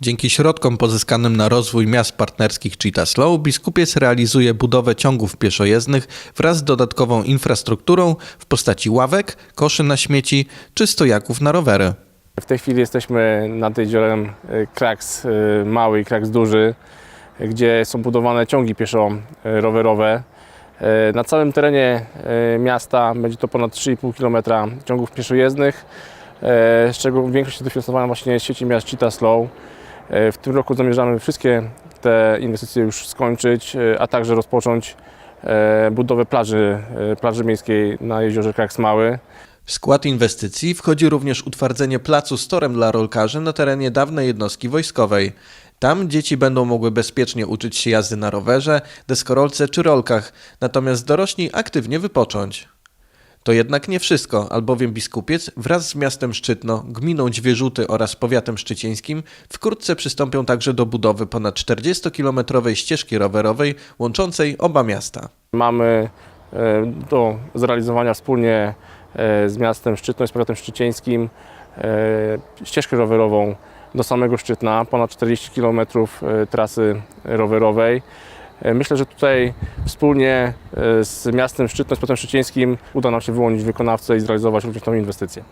Dzięki środkom pozyskanym na rozwój miast partnerskich Cheetah Slow, Biskupiec realizuje budowę ciągów pieszojezdnych wraz z dodatkową infrastrukturą w postaci ławek, koszy na śmieci czy stojaków na rowery. W tej chwili jesteśmy nad jeziorem y, Kraks y, mały i Kraks duży, y, gdzie są budowane ciągi pieszo-rowerowe. Y, Na całym terenie y, miasta będzie to ponad 3,5 km ciągów pieszojezdnych, y, z czego większość jest dofinansowana właśnie z sieci miast Cheetah Slow. Y, W tym roku zamierzamy wszystkie te inwestycje już skończyć, y, a także rozpocząć y, budowę plaży, plaży miejskiej na jeziorze Kraks Mały. W skład inwestycji wchodzi również utwardzenie placu z torem dla rolkarzy na terenie dawnej jednostki wojskowej. Tam dzieci będą mogły bezpiecznie uczyć się jazdy na rowerze, deskorolce czy rolkach, natomiast dorośli aktywnie wypocząć. To jednak nie wszystko, albowiem Biskupiec wraz z miastem Szczytno, gminą Dźwierzuty oraz powiatem szczycieńskim wkrótce przystąpią także do budowy ponad 40-kilometrowej ścieżki rowerowej łączącej oba miasta. Mamy e, do zrealizowania wspólnie e, z miastem Szczytno i z powiatem szczycieńskim e, ścieżkę rowerową do samego Szczytna, ponad 40 km trasy rowerowej. E, Myślę, że tutaj wspólnie e, z miastem Szczytno z powiatem szczycieńskim uda nam się wyłonić wykonawcę i zrealizować również tą inwestycję.